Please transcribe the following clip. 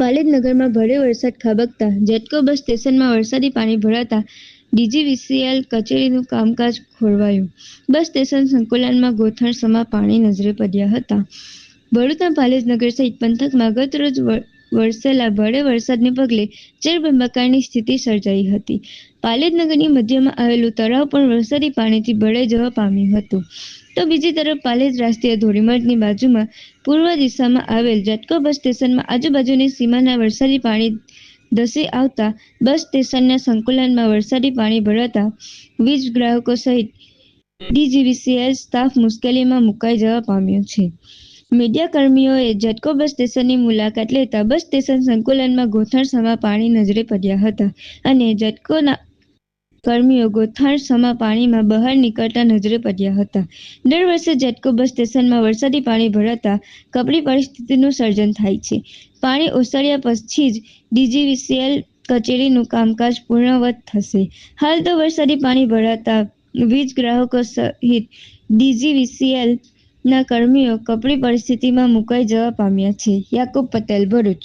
પાલેજ નગરમાં ભારે વરસાદ ખાબકતા. જેટકો બસ સ્ટેશનમાં વરસાદી પાણી ભરાતા ડીજીવીસીએલ કચેરીનું કામકાજ ખોરવાયું. બસ સ્ટેશન સંકુલમાં ગોથણસમા પાણી નજરે પડ્યા હતા. વડોદરા પાલેજ નગર સહિત પંથકમાં ગતરોજ વર- વરસેલા ભારે વરસાદને પગલે જળબંબાકારની સ્થિતિ સર્જાઈ હતી. પાલેજ નગરની મધ્યમાં આવેલું તળાવ પણ વરસાદી પાણીથી ભરાઈ જવા પામ્યું હતું. તો બીજી તરફ પાલેજ રાષ્ટ્રીય ધોરીમાર્ગની બાજુમાં પૂર્વ દિશામાં આવેલ જટકો બસ સ્ટેશનમાં આજુબાજુની સીમાના વરસાદી પાણી ધસી આવતા બસ સ્ટેશનના સંકુલનમાં વરસાદી પાણી ભરાતા વીજ ગ્રાહકો સહિત ડીજીવીસીએલ સ્ટાફ મુશ્કેલીમાં મુકાઈ જવા પામ્યો છે. મીડિયા કર્મીઓએ જટકો બસ સ્ટેશનની મુલાકાત લેતા બસ સ્ટેશન સંકુલનમાં ગોથણસમા પાણી નજરે પડ્યા હતા અને જટકોના કર્મીઓ ગોથાણસમા પાણીમાં બહાર નીકળતા નજરે પડ્યા હતા. દર વર્ષે જેટકો બસ સ્ટેશનમાં વરસાદી પાણી ભરાતા કપરી પરિસ્થિતિનું સર્જન થાય છે. પાણી ઓસર્યા પછી જ ડીજીવીસીએલ કચેરીનું કામકાજ પૂર્ણવત થશે. હાલ તો વરસાદી પાણી ભરાતા વીજ ગ્રાહકો સહિત ડીજીવીસીએલ ના કર્મીઓ કપરી પરિસ્થિતિમાં મુકાઈ જવા પામ્યા છે. યાકુબ પટેલ ભરૂચ.